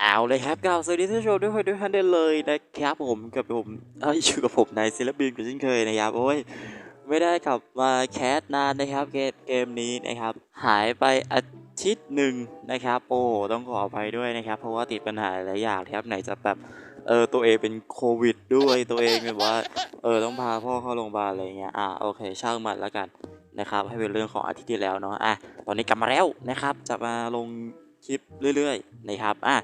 เอาเลยครับกล่าวสวัสดีท่านผู้ชมด้วยด้วยท่านได้เลยนะครับผมกับผมเอ้ยอยู่กับผมนายศิลปินกันเช่นเคยนะครับโอ้ยไม่ได้กลับมาแคสนานนะครับเกมเกมนี้นะครับ หายไปอาทิตย์หนึ่งนะครับโอ้ต้องขออภัยด้วยนะครับ เพราะว่าติดปัญหาหลายอย่างครับไหนจะแบบเออตัวเองเป็นโควิดด้วยตัวเองแบบว่าเออต้องพาพ่อเข้าโรงพยาบาลอะไรเงี้ยอะโอเคช่างมันแล้วกันนะครับ ให้เป็นเรื่องของอาทิตย์ที่แล้วเนาะอะตอนนี้กลับมาแล้วนะครับ จะมาลงคลิปเรื่อยๆนะครับอะ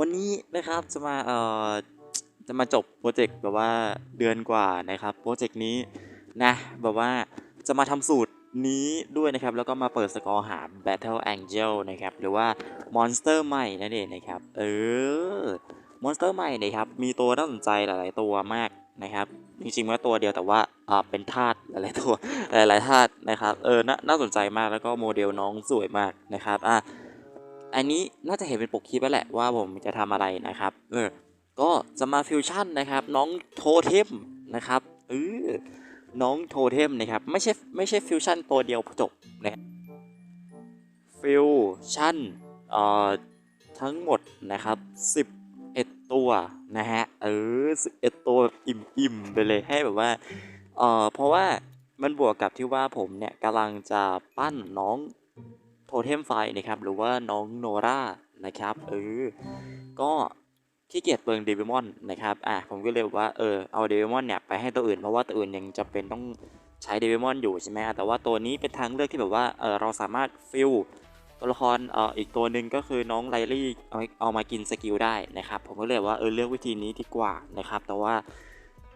วันนี้นะครับจะมาเอ่อจะมาจบโปรเจกต์แบบว่าเดือนกว่านะครับโปรเจกต์นี้นะแบบว่าจะมาทำสูตรนี้ด้วยนะครับ แล้วก็มาเปิดสกอร์หา Battle Angel นะครับ หรือว่า Monster ใหม่นั่นเองนะครับ เออ Monster ใหม่นะครับ มีตัวน่าสนใจหลาย ๆ ตัวมากนะครับ จริงๆมันก็ตัวเดียวแต่ว่าอ่าเป็นธาตุหลายๆตัวหลายๆธาตุนะครับ เออนน่าสนใจมากแล้วก็โมเดลน้องสวยมากนะครับอะ อันนี้น่าจะเห็นเป็นปกคลิปแล้วแหละว่าผมจะทำอะไรนะครับ เออ ก็จะมาฟิวชั่นนะครับ น้องโทเทมนะครับเออน้องโทเทมนะครับ ไม่ใช่ไม่ใช่ฟิวชั่นตัวเดียวจบนะฟิวชั่นเอ่อทั้งหมดนะครับ11 ตัวนะฮะ เออ11 ตัวอิ่มๆไปเลยให้แบบว่า เอ่อ เพราะว่ามันบวกกับที่ว่าผมเนี่ยกำลังจะปั้นน้อง โทเทมไฟนะครับ หรือว่าน้องโนรานะครับ เออ ก็ขี้เกียจเปลืองเดวิมอนนะครับ อะ ผมก็เลยบอกว่า เออ เอาเดวิมอนเนี่ยไปให้ตัวอื่น เพราะว่าตัวอื่นยังจำเป็นต้องใช้เดวิมอนอยู่ใช่ไหมแต่ว่าตัวนี้เป็นทางเลือกที่แบบว่า เออเราสามารถฟิลตัวละครเอ่ออีกตัวหนึ่งก็คือน้องไลลี่เอาเอามากินสกิลได้นะครับ ผมก็เลยว่า เออ เลือกวิธีนี้ดีกว่านะครับ แต่ว่า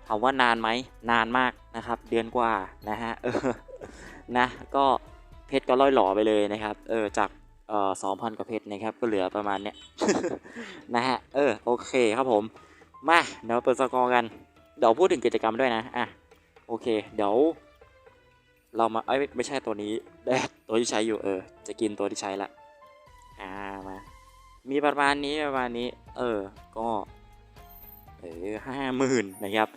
ถามว่านานไหม นานมากนะครับ เดือนกว่านะฮะ เออ นะ ก็ เพชรก็ล่อยหล่อไปเลยนะครับ เออจากเอ่อสองพันกว่าเพชรนะครับ ก็เหลือประมาณเนี้ยนะฮะ เออ โอเคครับผม มาเดี๋ยวเปิดสกอร์กัน เดี๋ยวพูดถึงกิจกรรมด้วยนะ อะ โอเค เดี๋ยว เรามา เอ้ย ไม่ใช่ตัวนี้ได้ตัวที่ใช้อยู่ เออ จะกินตัวที่ใช้ละ อ่า มา มีประมาณนี้ประมาณนี้ เออ ก็เออห้าหมื่นนะครับ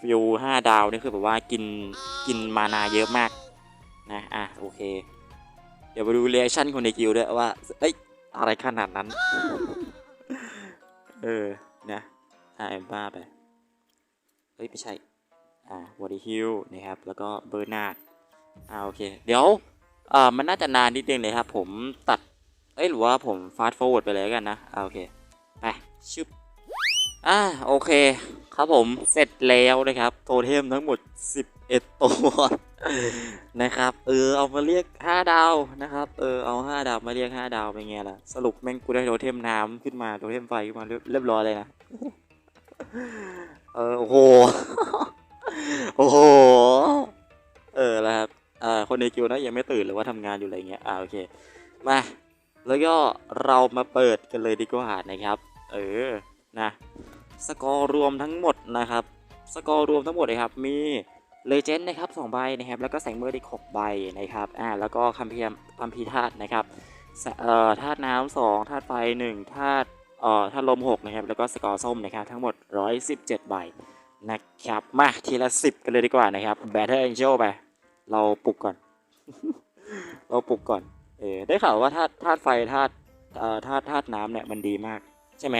ฟิวห้าดาวนี่คือแบบว่ากิน กินมานาเยอะมากนะ อะ โอเค เดี๋ยวไปดูเรีแอคชั่นคนในกิลด้วยว่าเอ้ยอะไรขนาดนั้น เออ นะอ่าเอ็มบ้าไป เฮ้ย ไม่ใช่ อ่าวอร์ดีฮิลนะครับ แล้วก็เบอร์นาร์ดอ่าโอเค เดี๋ยว อ่า มันน่าจะนานนิดนึงเลยครับ ผมตัด เอ้ย หรือว่าผมฟาสต์ฟอร์เวิร์ดไปเลยกันนะ อ่าโอเค ไปชึบอ่าโอเค ครับผม เสร็จแล้วนะครับ โทเทมทั้งหมด 11 ตัว นะครับ เออเอามาเรียก5ดาวนะครับ เออเอา5ดาวมาเรียก5ดาวเป็นไงล่ะ สรุปแม่งกูได้โทเทมน้ำขึ้นมาโทเทมไฟขึ้นมาเรียบร้อยเลยนะ เออโอ้โห โอ้โห เออแล้วครับอ่าคนในกิวนะยังไม่ตื่นหรือว่าทำงานอยู่อะไรเงี้ย อ่าโอเค มา แล้วก็เรามาเปิดกันเลยดีกว่านะครับ เออ นะ สกอร์รวมทั้งหมดนะครับ สกอร์รวมทั้งหมดเลยครับ มี เลเจนด์นะครับ2ใบนะครับแล้วก็แสงมืดอีก6ใบนะครับอ่าแล้วก็คัมภีร์คัมภีร์ธาตุนะครับเอ่อธาตุน้ำสองธาตุไฟ1ธาตุเอ่อธาตุลม6นะครับแล้วก็สกอร์ส้มนะครับทั้งหมด117ใบนะครับมาทีละ10กันเลยดีกว่านะครับ Battle Angel ไปเราปลุกก่อน เราปลุกก่อนเออได้ข่าวว่าธาตุธาตุไฟธาตุเอ่อธาตุธาตุน้ำเนี่ยมันดีมาก ใช่ไหม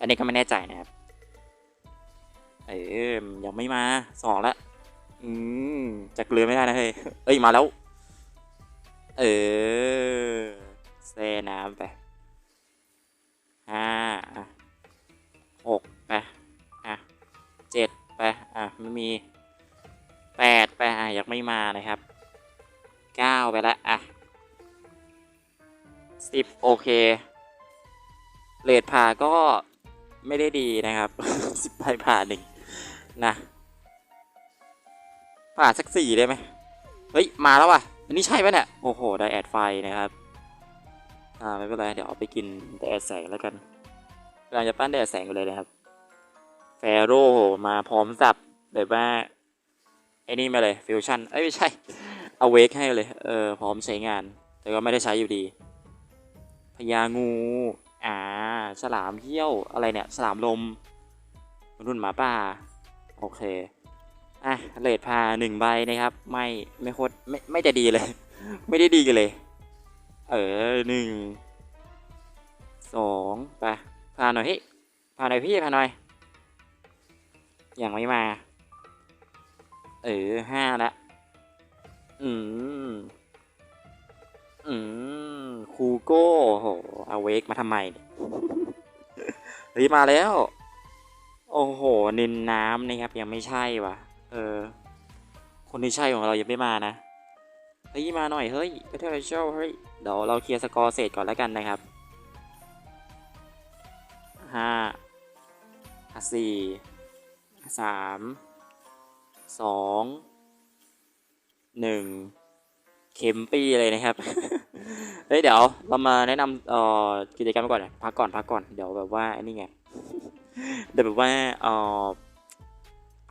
อันนี้ก็ไม่แน่ใจนะครับ เออยังไม่มาสองละอืมจะเกลือไม่ได้นะเฮ้ยเอ้ยมาแล้ว เออแซ่น้ำไปห้าหกไปอะเจ็ดไปอะไม่มีแปดไปอะยังไม่มานะครับเก้าไปแล้วอะสิบโอเคเลดผ่าก็ไม่ได้ดีนะครับสิบใบผ่าหนึ่ง นะผ่าสักสี่ได้ไหมเฮ้ย มาแล้วว่ะ อันนี้ใช่ปะเนี่ย โอ้โห ได้แอดไฟนะครับ อ่า ไม่เป็นไร เดี๋ยวเอาไปกินแดดแสงแล้วกันกำลังจะปั้นแดดแสงกันเลยนะครับ แฟโร่มาพร้อมสับแบบว่าไอ้นี่มาเลยฟิวชั่นเอ้ยไม่ใช่ เอาเวกให้เลย เออ พร้อมใช้งาน แต่ก็ไม่ได้ใช้อยู่ดี พญางู อ่า ฉลามเขี้ยว อะไรเนี่ย ฉลามลมมนุษย์หมาป่า โอเค อะเลดพาหนึ่งใบนะครับ ไม่ไม่โคตรไม่ไม่จะดีเลย ไม่ได้ดีกันเลย เออหนึ่งสองไปพาหน่อยเฮ้ยพาหน่อยพี่พาหน่อยอยังไม่มา เออห้าละอืมอืมคูโก้โหเอาเวกมาทำไมเนี่ยเฮ้ยมาแล้ว โอ้โห นินน้ำนะครับ ยังไม่ใช่วะเออ คนที่ใช่ของเรายังไม่มานะเฮ้ยมาหน่อยเฮ้ยไปเทอร์เชลเฮ้ยเดี๋ยวเราเคลียร์สกอร์เสร็จก่อนแล้วกันนะครับห้าสี่สามสองหนึ่งเข็มปีเลยนะครับ เฮ้ยเดี๋ยวเรามาแนะนำเอ่อกิจกรรมก่อนนะพักก่อนพักก่อน เดี๋ยวแบบว่าอ้นี่ไง เดี๋ยวแบบว่าเออ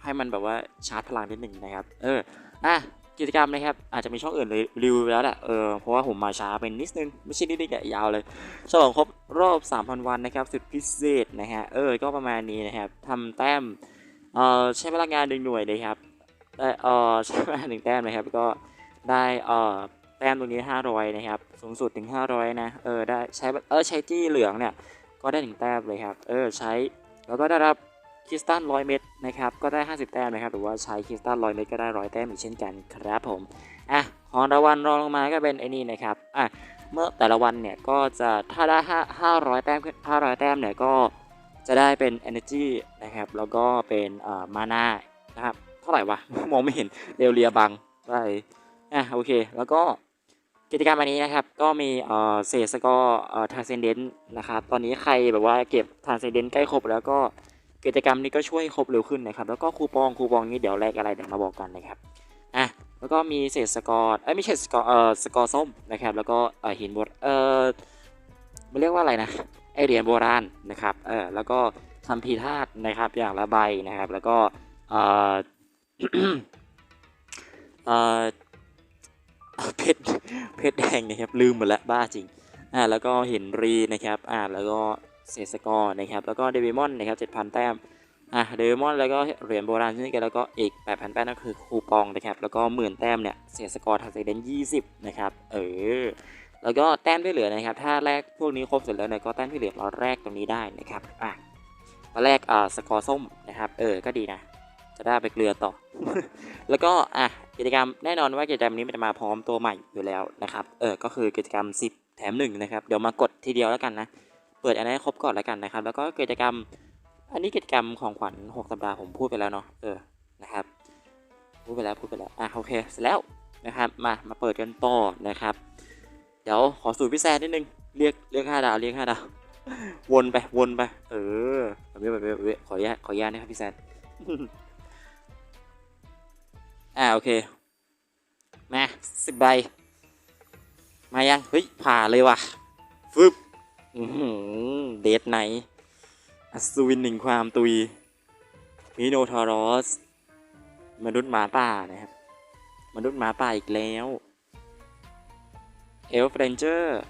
ให้มันแบบว่าชาร์จพลังนิดหนึ่งนะครับ เอออะกิจกรรมนะครับ อาจจะมีช่องอื่นรีวิวแล้วแหละเออเพราะว่าผมมาช้าเป็นนิดนึง ไม่ใช่นิดนึงอะยาวเลยฉลองครบรอบ 3,000 วันนะครับ สุดพิเศษนะฮะ เออ ก็ประมาณนี้นะครับทำแต้มเออใช้พลังงานหนึ่งหน่วยนะครับเออใช้พลังหนึ่งแต้มนะครับ ก็ได้เออแต้มตรงนี้ 500 นะครับ สูงสุดถึง 500 นะ เออ ได้ใช้ เออ ใช้จี้เหลืองเนี่ย ก็ได้ถึงแต้มเลยครับ เออ ใช้ แล้วก็ได้รับคริสตัล100เม็ดนะครับ ก็ได้ 50 แต้มนะครับ หรือว่าใช้คริสตัล100เม็ดก็ได้100แต้มอีกเช่นกันครับผม อะ ของรางวัลรองลงมาก็เป็นไอ้นี่นะครับ อะ เมื่อแต่ละวันเนี่ยก็จะถ้าได้ 5 500 แต้มขึ้น500 แต้มเนี่ยก็จะได้เป็น energy นะครับ แล้วก็เป็นเอ่อมานานะครับ เท่าไหร่วะ มองไม่เห็นเรียวเรียบังได้อะ โอเค แล้วก็ กิจกรรมอันนี้นะครับ ก็มีเอ่อเศษสกอร์เอ่อทาร์เซนเดนนะครับ ตอนนี้ใครแบบว่าเก็บทาร์เซนเดนใกล้ครบแล้วก็กิจกรรมนี้ก็ช่วยครบเร็วขึ้นนะครับ แล้วก็คูปองคูปองนี้เดี๋ยวแลกอะไรเดี๋ยวมาบอกกันนะครับอะแล้วก็มีเศษสกอร์เอ้ยไม่ใช่สกอร์เอ่อสกอร์ส้มนะครับ แล้วก็เอ่อหินบรเอ่อมันเรียกว่าอะไรนะไอเหรียญโบราณนะครับเออแล้วก็ทำพีธาตุนะครับอย่างละใบนะครับ แล้วก็เอ่อเอ่อ เพชรเพชรแดงนะครับลืมหมดแล้วบ้าจริงอ่าแล้วก็เห็นรีนะครับอ่าแล้วก็เซสกอร์นะครับแล้วก็เดวิมอนนะครับ7,000แต้มอ่าเดวิมอนแล้วก็เหรียญโบราณเช่นกันแล้วก็อีก8,000แต้มนั่นคือคูปองนะครับแล้วก็หมื่นแต้มเนี่ยเซสกอร์ทางเซเดน20นะครับเออแล้วก็แต้มที่เหลือนะครับถ้าแรกพวกนี้ครบเสร็จแล้วเนี่ยก็แต้มที่เหลือเราแรกตรงนี้ได้นะครับอะมาแรกอ่าสกอร์ส้มนะครับเออก็ดีนะ จะได้ไปเกลือต่อ แล้วก็อะกิจกรรมแน่นอนว่ากิจกรรมนี้มันจะมาพร้อมตัวใหม่อยู่แล้วนะครับ เออ ก็คือกิจกรรม 10 แถม1นะครับ เดี๋ยวมากดทีเดียวแล้วกันนะ เปิดอันนี้ครบก่อนแล้วกันนะครับ แล้วก็กิจกรรม อันนี้กิจกรรมของขวัญ 6 สัปดาห์ผมพูดไปแล้วเนาะ เออ นะครับ พูดไปแล้วพูดไปแล้ว อะโอเค เสร็จแล้วนะครับ มา มาเปิดกันต่อนะครับ เดี๋ยวขอสูตรพี่แซนนิดนึง เรียก เรียกห้าดาว เรียกห้าดาว วนไป วนไป เออแบบนี้แบบนี้แบบนี้ขออนุญาตขออนุญาตนะครับพี่แซน อ่าโอเค มาสิบใบ มายัง เฮ้ย ผ่าเลยว่ะฟึบเดทไหนอัศวินหนึ่งความตุยมิโนทอรอส มนุษย์หมาป่านะครับ มนุษย์หมาป่าอีกแล้วเอลฟเรนเจอร์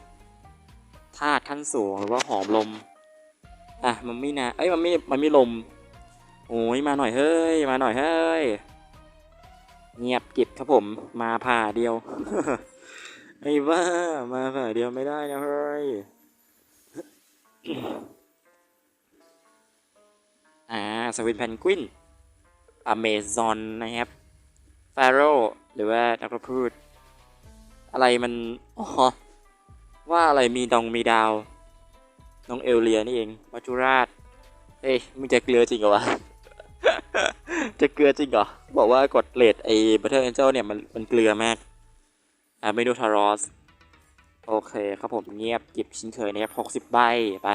ธาตุขั้นสูงหรือว่าหอมลม อะ มันไม่นะ เอ้ย มันไม่ มันไม่ลม โอ้ย มาหน่อยเฮ้ย มาหน่อยเฮ้ย เงียบกิบครับผม มาผ่าเดียว ไอ้บ้า มาผ่าเดียวไม่ได้นะเฮ้ย อ่า สวินแพนกวิน อเมซอนนะครับฟาโรหรือว่านักพูด อะไรมัน อ๋อ ว่าอะไรมีดองมีดาว น้องเอลเลียนี่เอง มัจจุราชเฮ้ยมึงจะเกลือจริงเหรอวะ จะเกลือจริงเหรอ บอกว่ากดเลดไอ้บัตเทอร์แองเจลเนี่ยมันมันเกลือมาก อ่าเมนูทารอส โอเคครับผมเงียบเกิบชิ้นเคยนะครับหกสิบใบไป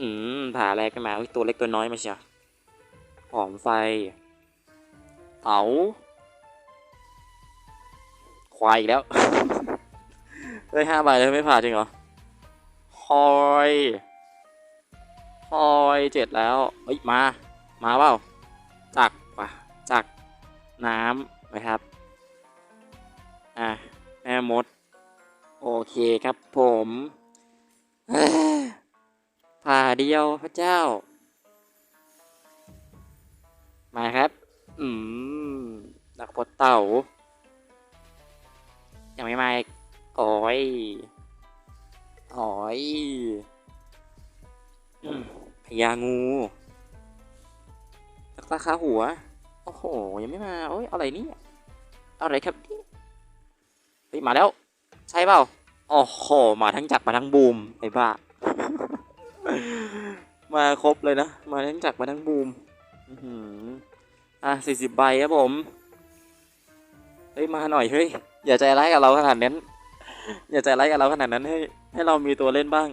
อืม ผ่าแรกกันมาตัวเล็กตัวน้อยมาเชียวหอมไฟ เต๋าควายอีกแล้ว ได้ห้าใบแล้วไม่ผ่าจริงเหรอฮอย ฮอยเจ็ดแล้วเฮ้ยมา มาเปล่าจักปะจักน้ำนะครับ อะ แม่มด โอเคครับผมผ่าเดียวพระเจ้า มาครับ อืม นักพดเต่า ยังไม่มาอีกโอ้ยอ๋อย พญางูตะตาคาหัว โอ้โห ยังไม่มาโอ้ยอะไรนี่อะไรครับเนี่ยเฮ้ยมาแล้ว ใช่เปล่าโอ้โห มาทั้งจักรมาทั้งบูมไอ้บ้า มาครบเลยนะ มาทั้งจักรมาทั้งบูมอื้อหืออะสี่สิบใบครับผม เฮ้ย มาหน่อยเฮ้ย อย่าใจร้ายกับเราขนาดนั้น อย่าใจร้ายกับเราขนาดนั้นให้ให้เรามีตัวเล่นบ้าง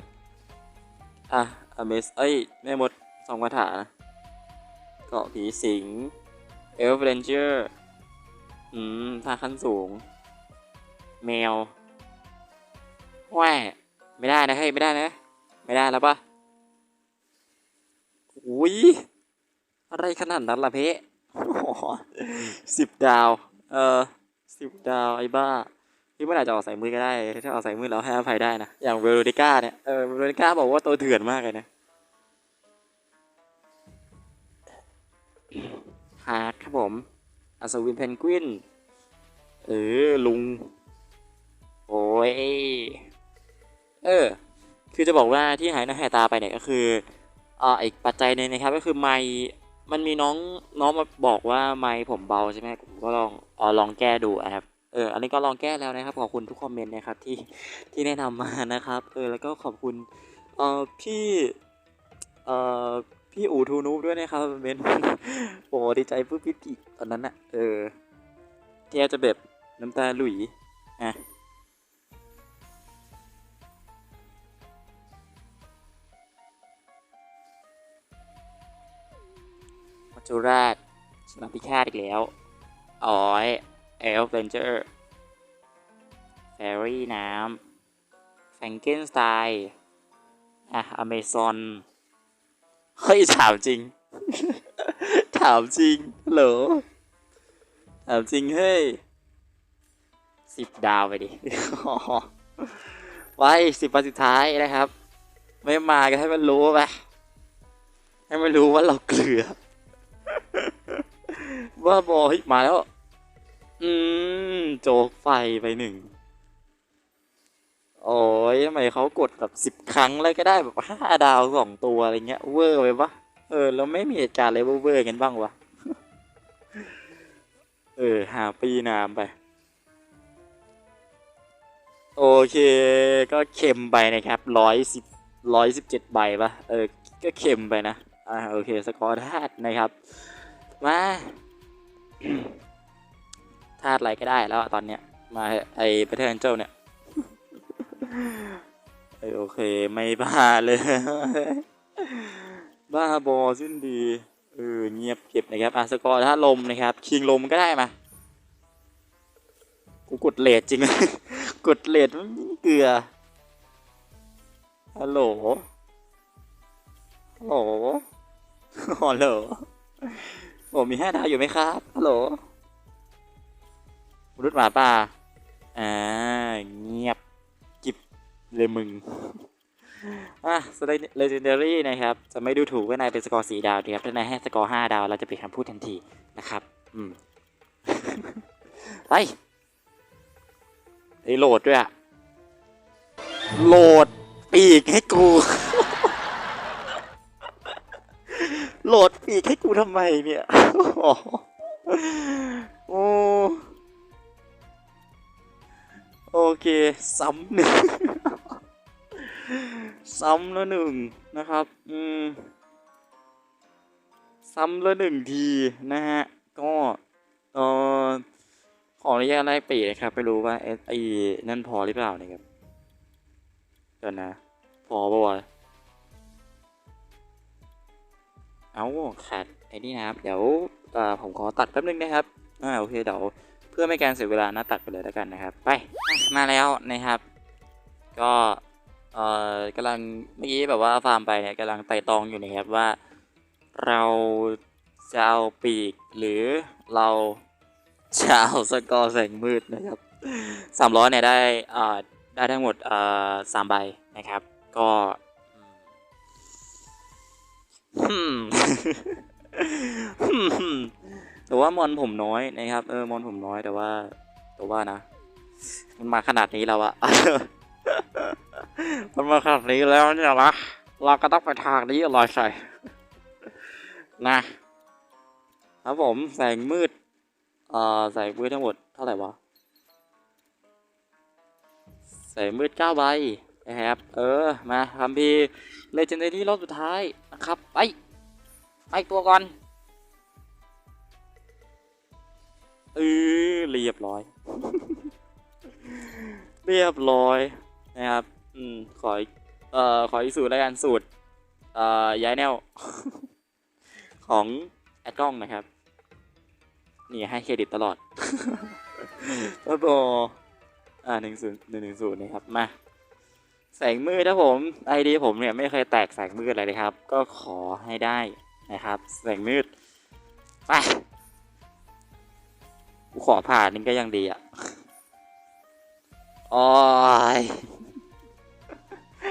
อะ อเมสเอ้ย แม่มดสองคาถานะ เกาะผีสิง เอลฟ์เรนเจอร์ อืมท่าขั้นสูง แมวแหว่ไม่ได้นะเฮ้ย ไม่ได้นะ ไม่ได้แล้วปะอุ้ย อะไรขนาดนั้นล่ะเพ่สิบดาว เออสิบดาว ไอ้บ้า ที่มันอาจจะออกใส่มือก็ได้ ถ้าออกใส่มือเราให้อภัยได้นะ อย่างเวโรนิก้าเนี่ย เออเวโรนิก้าบอกว่าตัวเถื่อนมากเลยนะ ฮาร์ดครับผม อัศวินเพนกวิน เออ ลุง โอ้ย เออ คือจะบอกว่าที่หายหน้าหายตาไปเนี่ยก็คืออ่าอีกปัจจัยหนึงนะครับ ก็คือไมค์มันมีน้องน้องมาบอกว่าไมค์ผมเบาใช่ไหมผมก็ลองออลองแก้ดูนะครับ เอออันนี้ก็ลองแก้แล้วนะครับ ขอบคุณทุกคอมเมนต์นะครับที่ที่แนะนำมานะครับ เออแล้วก็ขอบคุณเอ่อพี่เอ่อพี่อูทูนูบด้วยนะครับเมนโอ้ดีใจปุ๊บปิ๊บอีกตอนนั้นอะเออแทบจะแบบน้ำตาหลุยอะจจุราชสนามพิฆาตอีกแล้ว อ๋อย เอลเวนเจอร์แฟรี่น้ำแฟงเกนสไตน์อะอเมซอนเฮ้ยถามจริง ถามจริงเหรอถามจริงเฮ้ยสิบดาวไปดิไว้สิบวันสุดท้ายนะครับ ไม่มากันให้มันรู้ไปให้มันรู้ว่าเราเกลือว่าบอยมาแล้ว อืม โจกไฟไปหนึ่ง โอ้ยทำไมเขากดแบบสิบครั้งเลยก็ได้แบบห้าดาวสองตัวอะไรเงี้ย เวอร์ไปปะเออ แล้วไม่มีเหตุการณ์อะไรเวอร์กันบ้างวะ เออ หาปีน้ำไป โอเค ก็เค็มไปนะครับร้อยสิบร้อยสิบเจ็ดใบปะเออ ก็เค็มไปนะ อ่า โอเค สกอร์ธาตุนะครับ มา ธาตุอะไรก็ได้แล้วตอนเนี้ย มาไอประเทศเจ้าเนี่ยเอโอเคไม่บ้าเลย บ้าบอสิ้นดีเออเงียบเก็บนะครับอะสกอร์ถ้าลมนะครับคิงลมก็ได้มากูกดเลทจริงกดเลทมันเกลือฮัลโหลฮัลโหลฮัลโหลผมมีห้าดาวอยู่ไหมครับฮัลโหล มนุษย์หมาป่า อ่า เงียบ กิบเลยมึง อะสไลเลเจนดารี่นะครับ จะไม่ดูถูกว่านายเป็นสกอร์สีดาวนะครับ ถ้านายให้สกอร์ห้าดาว เราจะเปลี่ยนคำพูดทันทีนะครับ อืม ไปไอ้ยโหลดด้วยอะโหลดปีกให้กู โหลดปีกให้กูทำไมเนี่ย โอ้ โอเค ซ้ำหนึ่ง ซ้ำละหนึ่งนะครับ อืม ซ้ำละหนึ่งทีนะฮะ ก็เออขออนุญาตไล่ปีนะครับไปรู้ว่าเอสไอนั่นพอหรือเปล่านะครับเดี๋ยวนะ พอปะวะเอาขาดไอ้นี่นะครับ เดี๋ยวเอ่อผมขอตัดแป๊บนึงนะครับ อ่า โอเค เดี๋ยว เพื่อไม่การเสียเวลานะตัดไปเลยแล้วกันนะครับ ไปมาแล้วนะครับ ก็เอ่อกำลังเมื่อกี้แบบว่าฟาร์มไปเนี่ยกำลังไต่ตองอยู่นะครับว่า เราจะเอาปีกหรือเราจะเอาสกอร์แสงมืดนะครับสามร้อยเนี่ยได้อ่อได้ทั้งหมดเอ่อสามใบนะครับ ก็อืมอืม แต่ว่ามอนผมน้อยนะครับเออมอนผมน้อยแต่ว่าแต่ว่านะ มันมาขนาดนี้แล้วอะมันมาขนาดนี้แล้วเนี่ยนะเราก็ต้องไปทางนี้ลอยใส่นะครับผมแสงมืดเอ่อแสงมืดทั้งหมดเท่าไหร่วะแสงมืดเก้าใบนะครับ เออ มาทำพีเลเจนดารี่รอบสุดท้ายนะครับ ไป ไปตัวก่อน เออเรียบร้อย เรียบร้อยนะครับ อืม ขออีเอ่อขออีกสูตรแล้วกันสูตรเอ่อย้ายแนว ของแอดกล้องนะครับ นี่ให้เครดิตตลอดแล้วบออ่าหนึ่งศูนย์หนึ่งหนึ่งศูนย์นะครับ มา แสงมืดนะผม ไอดีผมเนี่ยไม่เคยแตกแสงมืดอะไรเลยครับ ก็ขอให้ได้นะครับ แสงมืด ไป กูขอผ่านนี่ก็ยังดีอะโอ้ย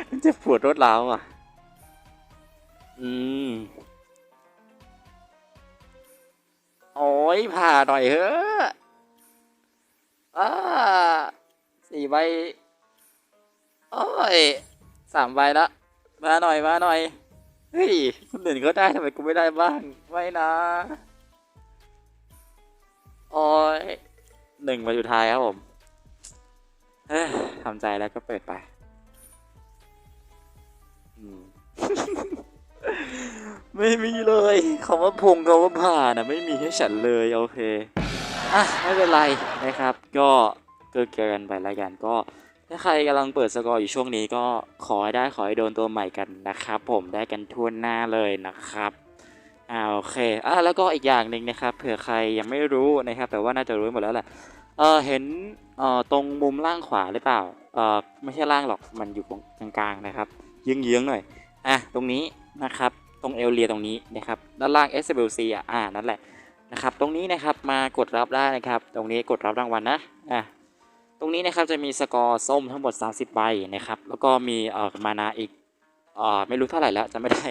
มันจะปวดรถเราอะ อืม โอ้ยผ่าหน่อยเฮ้อะอ่าสี่ใบ โอ้ยสามใบละมาหน่อยมาหน่อย เฮ้ย คนอื่นก็ได้ทำไมกูไม่ได้บ้าง ไม่นะ โอ้ยหนึ่งใบสุดท้ายครับผมทำใจแล้วก็เปิดไปมไม่มีเลยคำว่าพงคำว่าผ่านนะไม่มีให้ฉันเลยโอเคอะไม่เป็นไรนะครับ ก็เกินเกินไปแล้วกันก็ ถ้าใครกำลังเปิดสกอร์อยู่ช่วงนี้ก็ขอให้ได้ขอให้โดนตัวใหม่กันนะครับ ผมได้กันทั่วหน้าเลยนะครับ อ่าโอเคอะแล้วก็อีกอย่างหนึ่งนะครับ เผื่อใครยังไม่รู้นะครับ แต่ว่าน่าจะรู้หมดแล้วแหละเออเห็นเอ่อตรงมุมล่างขวาหรือเปล่าเออไม่ใช่ล่างหรอกมันอยู่ตรงกลางๆนะครับเยื้องๆหน่อยอะตรงนี้นะครับตรงเอลเลียตรงนี้นะครับด้านล่าง s b l c อะอ่านั่นแหละนะครับตรงนี้นะครับมากดรับได้นะครับ ตรงนี้กดรับรางวัลนะอะตรงนี้นะครับจะมีสกอร์ส้มทั้งหมด 30 ใบนะครับแล้วก็มีเอ่อมานาอีกเอ่อไม่รู้เท่าไหร่แล้วจำไม่ได้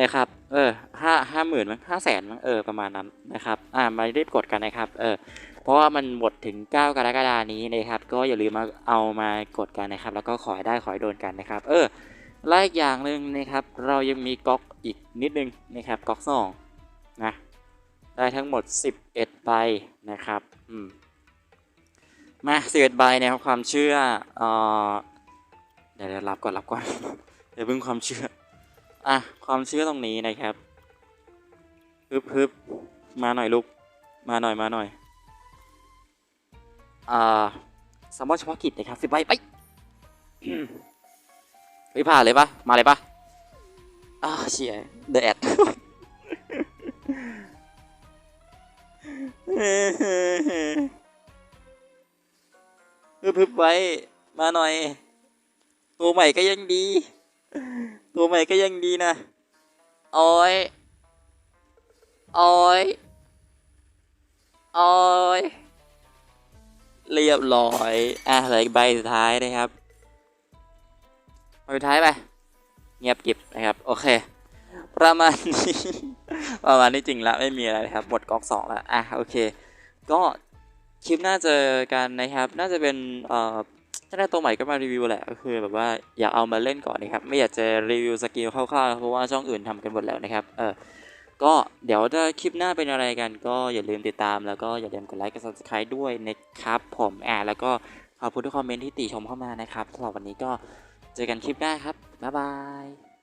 นะครับ เออห้าห้าหมื่นมั้งห้าแสนมั้งเออประมาณนั้นนะครับ อ่ามารีบกดกันนะครับ เออ เพราะว่ามันหมดถึง 9 กรกฎานี้นะครับ ก็อย่าลืมมาเอามากดกันนะครับ แล้วก็ขอให้ได้ขอให้โดนกันนะครับ เออแลวอีกอย่างหนึ่งนะครับ เรายังมีก๊อกอีกนิดนึงนะครับ ก๊อกสองนะ ได้ทั้งหมด 11ใบนะครับ อืม มาสิบเอ็ดใบนะครับความเชื่อเอ่อเดี๋ยวเดี๋ยวรับก่อนรับก่อนเดี๋ยวเพิ่งความเชื่อ อะ ความเชื่อตรงนี้นะครับฮึบฮึบมาหน่อยลูก มาหน่อยมาหน่อย อ่าสมมติเฉพาะกิจนะครับสิบใบไปไปผ่านเลยปะมาเลยปะอ้าเชียเดดฮึบฮึบไว้ มาหน่อย ตัวใหม่ก็ยังดี ตัวใหม่ก็ยังดีนะโอ้ยโอ้ยโอ้ยเรียบร้อยอะเหลืออีกใบสุดท้ายนะครับใบสุดท้ายไปเงียบกริบนะครับ โอเค ประมาณนี้ ประมาณนี้จริงละไม่มีอะไรนะครับ หมดก๊อกสองแล้วอะโอเค ก็คลิปหน้าเจอกันนะครับ น่าจะเป็นเอ่อ ถ้าได้ตัวใหม่ก็มารีวิวแหละก็คือแบบว่าอยากเอามาเล่นก่อนนะครับ ไม่อยากจะรีวิวสกิลคร่าวๆเพราะว่าช่องอื่นทำกันหมดแล้วนะครับเออก็เดี๋ยวถ้าคลิปหน้าเป็นอะไรกัน ก็อย่าลืมติดตามแล้วก็อย่าลืมกดไลค์กด subscribe ด้วยนะครับผมอ่าแล้วก็ขอบคุณทุกคอมเมนต์ที่ติชมเข้ามานะครับสำหรับวันนี้ก็เจอกันคลิปหน้าครับบ๊ายบาย